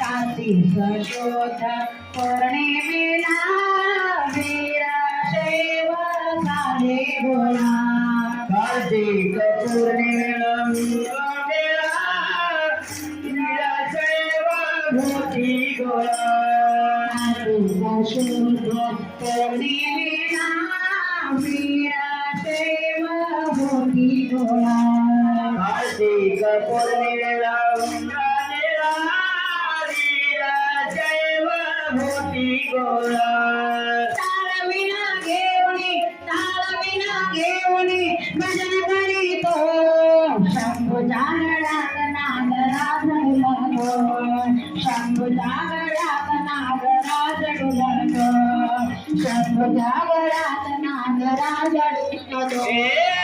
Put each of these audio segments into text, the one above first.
कांति सशोधा पौर्णिमेला वीराशैव काले गुणा कार्तिक पूर्णिमेला मीरामेला वीराशैव भूति गुणा शुद्ध पौर्णिमेला गोळा ताळविना घेऊनी ताळविना घेऊनी भजन करीतो हो, शंभू जागडात नागराज डुलग शंभू जागडात नागराज डुलग शंभू जागडात नागराज डुलग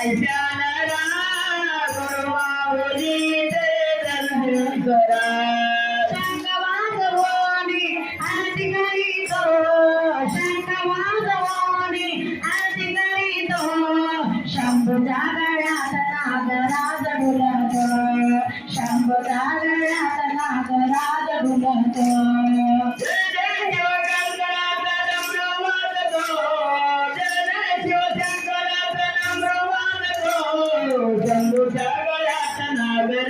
I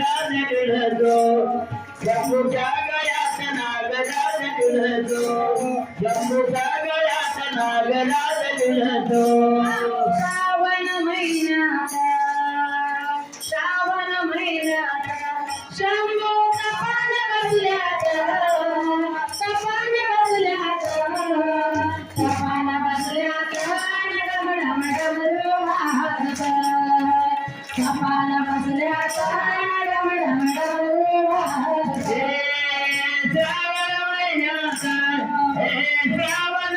गराज बिलजो जम्मू सागरा तना गराज बिलजो जम्मू सागरा तना गराज बिलजो सावन महीना ಶ್ರಾವಣ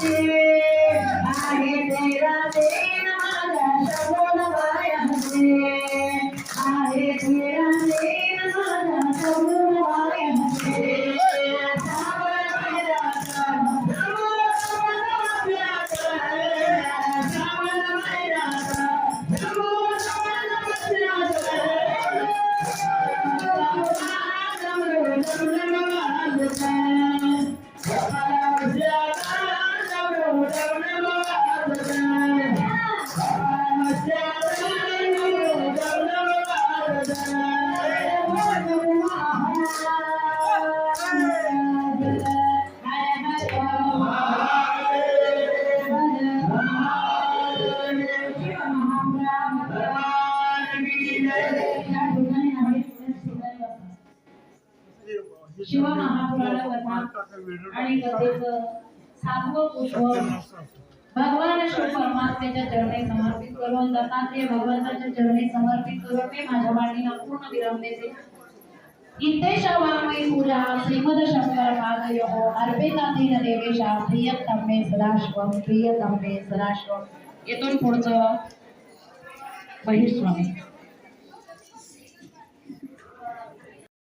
Thank you. शिव महापुराण कथा आणि कथेचं सातवं पुष्प भगवान शिव परमात्म्याच्या चरणी समर्पित करून दत्तात्रेय भगवंताच्या चरणी समर्पित करून मी माझ्या वाणीला पूर्ण विराम देते. इतेशा वाङ्मयी पूजा श्रीमद शंकर पादयो अर्पिताधीन देवेशा प्रियतम मे सदाशिवम प्रियतम मे सदाशिवम इथून पुढचं बहिस्वामी